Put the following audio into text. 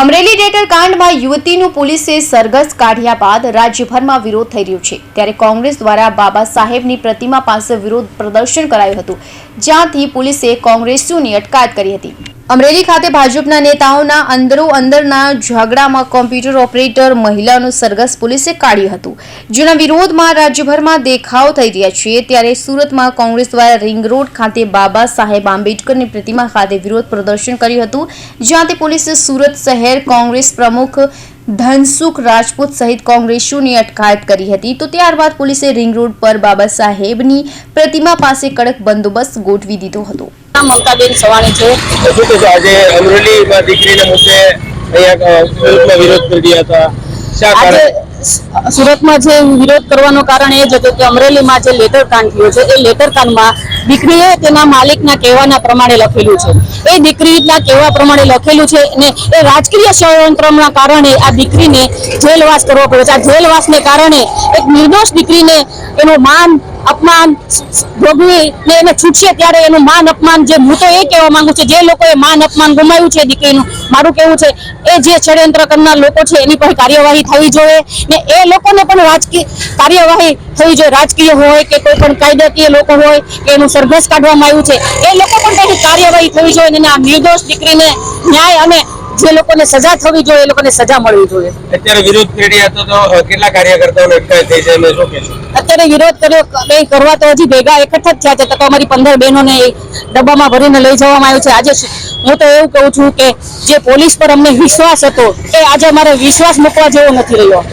અમરેલી ડેટર કાંડમાં યુવતીનું પોલીસે સરઘસ કાઢ્યા બાદ રાજ્યભરમાં વિરોધ થઈ રહ્યો છે. ત્યારે કોંગ્રેસ દ્વારા બાબા સાહેબની પ્રતિમા પાસે વિરોધ પ્રદર્શન કરાયું હતું. જ્યાંથી પોલીસે કોંગ્રેસીઓની અટકાયત કરી હતી. અમરેલી ખાતે ભાજપના નેતાઓના અંદરો અંદરના ઝઘડામાં કોમ્પ્યુટર ઓપરેટર મહિલાનું સરઘસ પોલીસે કાઢ્યું હતું. જેના વિરોધમાં રાજ્યભરમાં દેખાવ થઈ રહ્યા છે. ત્યારે સુરતમાં કોંગ્રેસ દ્વારા રિંગ રોડ ખાતે બાબા સાહેબ આંબેડકરની પ્રતિમા ખાતે વિરોધ પ્રદર્શન કર્યું હતું. જ્યાં તે પોલીસે સુરત શહેર કોંગ્રેસ પ્રમુખ ધનસુખ રાજપૂત સહિત કોંગ્રેસીઓની અટકાયત કરી હતી. તો ત્યારબાદ પોલીસે રિંગ રોડ પર બાબા સાહેબની પ્રતિમા પાસે કડક બંદોબસ્ત ગોઠવી દીધો હતો. મમતાબેન સવાણી છે. શું કહેશો? આજે અમરેલીમાં દીકરીના મુદ્દે અહીંયા વિરોધ કરી રહ્યા હતા. શા કારણે? સુરતમાં જે વિરોધ કરવાનું કારણ એ જ હતું કે અમરેલીમાં જે લેટર કાંડ થયો છે, એ લેટર કાંડમાં દીકરીએ તેના માલિકના કહેવાના પ્રમાણે લખેલું છે. એ દીકરીના કહેવા પ્રમાણે લખેલું છે અને એ રાજકીય ષડયંત્રના કારણે આ દીકરીને જેલવાસ કરવો પડ્યો છે. આ જેલવાસને કારણે એક નિર્દોષ દીકરીને એનું માન અપમાન ભોગવી ને એને છૂટશે ત્યારે એનું માન અપમાન જે હું તો એ કહેવા માંગુ છું, જે લોકોએ માન અપમાન ગુમાવ્યું છે દીકરીનું, મારું કેવું છે, એ જે ષડયંત્ર કરનાર લોકો છે, એની પર કાર્યવાહી થવી જોઈએ ને એ લોકોને પણ રાજકીય કાર્યવાહી થવી જોઈએ. રાજકીય હોય કે કોઈ પણ કાયદાકીય લોકો હોય કે એનું સરઘસ કાઢવામાં આવ્યું છે, એ લોકો પણ તેની કાર્યવાહી થવી જોઈએ અને આ નિર્દોષ દીકરીને ન્યાય અને જે લોકોને સજા થવી જોઈએ એ લોકોને સજા મળવી જોઈએ. અત્યારે વિરોધ કરી હતો તો કેટલા કાર્યકર્તાઓને અટકાયત થઈ છે? શું કહેશો? અત્યારે વિરોધ કર્યો કંઈ કરવા તો હજી ભેગા એકઠા જ થયા છે. તો અમારી પંદર બહેનોને ડબ્બામાં ભરીને લઈ જવામાં આવ્યું છે. આજે હું તો એવું કહું છું કે જે પોલીસ પર અમને વિશ્વાસ હતો એ આજે અમારે વિશ્વાસ મૂકવા જેવો નથી રહ્યો.